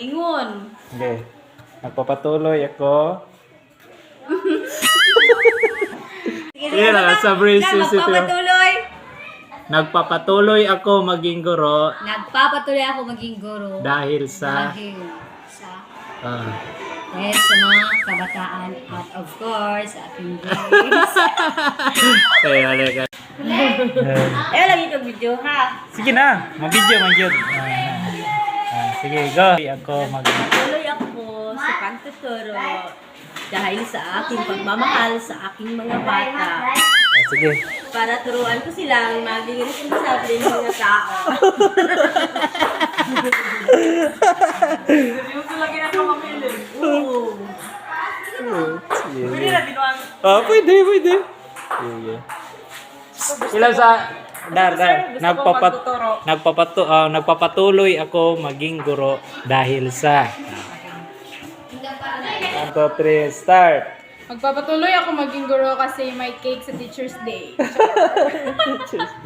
Ingon. Okay. Nagpapatuloy ako. Sige lang, sa braces ito. magpapatuloy. Nagpapatuloy ako maging guro Nagpapatuloy ako maging guro. dahil sa... Dahil sa Ah. sa mga kabataan at of course sa ating grades. Kaya halika. eh, lagi kang video ha. Sige na, mag-video, mag-video. Ah, ah, sige, go. Ako mag... Tuloy ako sa pagtuturo dahil sa aking pagmamahal sa aking mga bata. Ah, sige. Para turuan ko silang maging responsable ng mga tao. Oo. Sige. Ah, pwede, pwede. Sige. Ilan sa... Dar, dar. Nagpapat, nagpapatu, ah, nagpapatuloy ako maging guro dahil sa... 1, 2, 3, start! Magpapatuloy ako maging guro kasi may cake sa Teacher's Day.